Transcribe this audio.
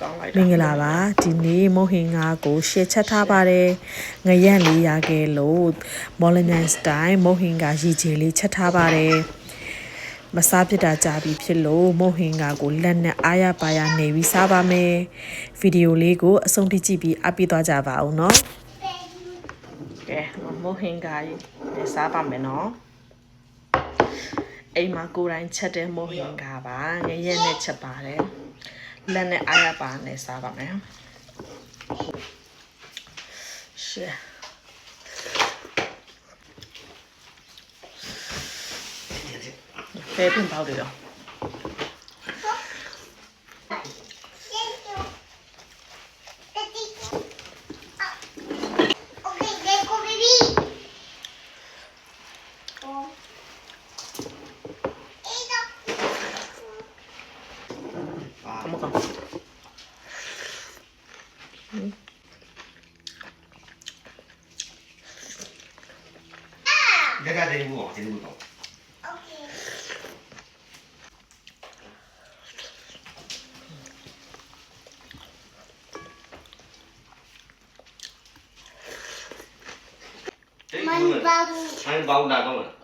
ကောင်းလိုက်မတာင်္ဂလာပါဒီနေ့မုတ်ဟင်ငါကို ရှေ့ချက်ထားပါတယ်ငရက်လေးရခဲ့လို့မော်လနန်စတိုင်မုတ်ဟင်ကရီချေလေးချက်ထားပါတယ်မစားဖြစ်တာကြာပြီဖြစ်လို့မုတ်ဟင်ကကိုလက်နဲ့အားရပါရနေပြီးစားပါမယ်ဗီဒီယိုလေးကိုအဆုံးထိကြည့်ပြီးအပ်ပြီးသွားကြပါအောင်နော်ကဲမုတ်ဟင်ကရေးစားပါမယ်နော်အိမ်မှာကိုယ်တိုင်ချက်တဲ့မုတ်ဟင်ကပါငရက်နဲ့ချက်ပါတယ် လက်နဲ့အားရပါနဲ့စားပါမယ်ရှေ့ဖဲပင်ပေါက်တယ်ရော ကမကောင်ကြကြတဲ့ဘူးအောင်ကျေးဇူးတော် Okay. တိတ် Man ဘူး babu. အဲ့ဘောင်းတာတော့